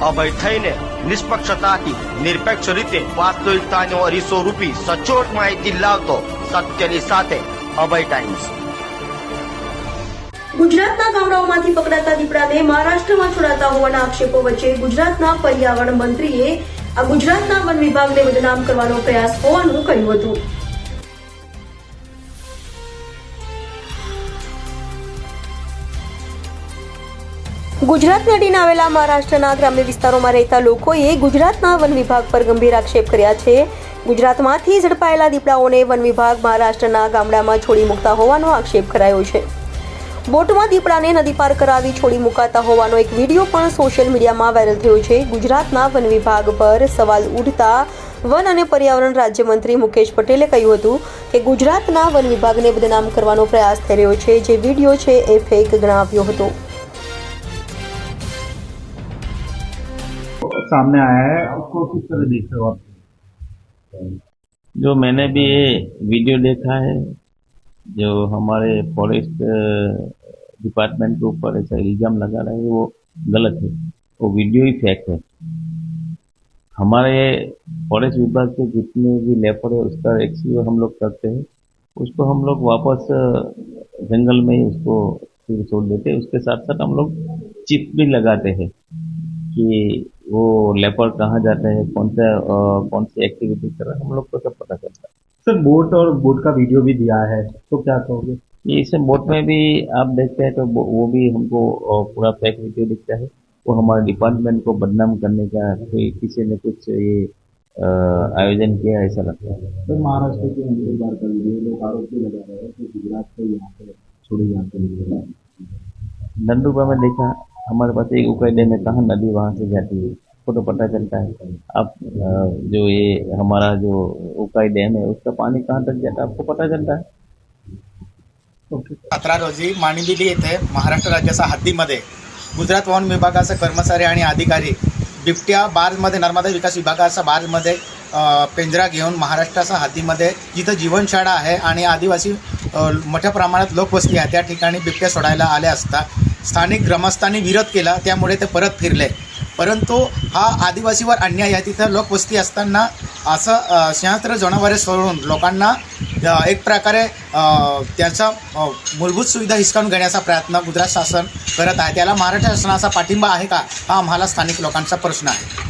અભય થઈને નિષ્પક્ષતાથી નિરપેક્ષ રીતે વાસ્તવિકતાનો અરીસો રૂપી સચોટ માહિતી લાવતો સત્યની સાથે અભય ટાઈમ્સ. ગુજરાતના ગામડાઓમાંથી પકડાતા દીપડાને મહારાષ્ટ્રમાં છોડાતા હોવાના આક્ષેપો વચ્ચે ગુજરાતના પર્યાવરણ મંત્રીએ આ ગુજરાતના વન વિભાગને બદનામ કરવાનો પ્રયાસ હોવાનું કહ્યું હતું. ગુજરાતને નડીને આવેલા મહારાષ્ટ્રના ગ્રામ્ય વિસ્તારોમાં રહેતા લોકોએ ગુજરાતના વન વિભાગ પર ગંભીર આક્ષેપ કર્યા છે. ગુજરાતમાંથી ઝડપાયેલા દીપડાઓને વન વિભાગ મહારાષ્ટ્રના ગામડામાં છોડી મૂકતા હોવાનો આક્ષેપ કરાયો છે. બોટમાં દીપડાને નદી પાર કરાવી છોડી મુકાતા હોવાનો એક વીડિયો પણ સોશિયલ મીડિયામાં વાયરલ થયો છે. ગુજરાતના વન વિભાગ પર સવાલ ઉઠતા વન અને પર્યાવરણ રાજ્યમંત્રી મુકેશ પટેલે કહ્યું હતું કે ગુજરાતના વન વિભાગને બદનામ કરવાનો પ્રયાસ થઈ રહ્યો છે. જે વીડિયો છે એ ફેક ગણાવ્યો હતો. सामने आया है, उसको किस तरह देख रहे हो आप? जो मैंने भी ये वीडियो देखा है, जो हमारे फॉरेस्ट डिपार्टमेंट के ऊपर ऐसा इल्ज़ाम लगा रहे हैं, वो गलत है। वो वीडियो ही फेक है। हमारे फॉरेस्ट विभाग के जितने भी लेपर है, उसका एक्सीव हम लोग करते हैं, उसको हम लोग वापस जंगल में ही उसको फिर छोड़ देते हैं। उसके साथ साथ हम लोग चिप भी लगाते हैं कि वो लेपर कहाँ जाते हैं? कौन सा कौन सी एक्टिविटी कर रहा है? हम लोग को सब पता चलता है। सर बोट और बोट का वीडियो भी दिया है तो क्या कहोगे? ये इसे बोट में भी आप देखते हैं तो वो भी हमको पूरा फेक वीडियो दिखता है। वो हमारे डिपार्टमेंट को बदनाम करने का कोई किसी ने कुछ ये आयोजन किया ऐसा लगता है। सर महाराष्ट्र के नंदुरबार का वीडियो लोग आरोप भी लगा रहे हैं कि गुजरात से यहाँ पे छोड़ी जाते हैं। नंदुरबार में देखा हमारे पास एक उकाई डैम है कहाँ नदी वहाँ से जाती है? आपको तो पता चलता है। आप जो ये हमारा जो उकाई डैम है उसका पानी कहाँ तक जाता है? आपको पता चलता है? सतरा रोजी माणिबिली येथे महाराष्ट्र राज्याच्या हद्दीमध्ये गुजरात वन विभागाचे कर्मचारी आणि अधिकारी बिबट्या बारमध्ये नर्मदा विकास विभागाच्या बारमध्ये अ, पिंजरा घेऊन महाराष्ट्राच्या हातीमध्ये जिथं जीवनशाळा आहे आणि आदिवासी मोठ्या प्रमाणात लोकवस्ती आहे. त्या ठिकाणी बिबट्या सोडायला आल्या असता. स्थानिक ग्रामस्थांनी विरोध केला. त्यामुळे ते परत फिरले. परंतु हा आदिवासीवर अन्याय आहे. तिथं लोकवस्ती असताना असं अ, जनावरे सोडून लोकांना एक प्रकारे त्यांचा मूलभूत सुविधा हिसकावून घेण्याचा प्रयत्न गुजरात शासन करत आहे. त्याला महाराष्ट्र शासनाचा पाठिंबा आहे का? हा आम्हाला स्थानिक लोकांचा प्रश्न आहे.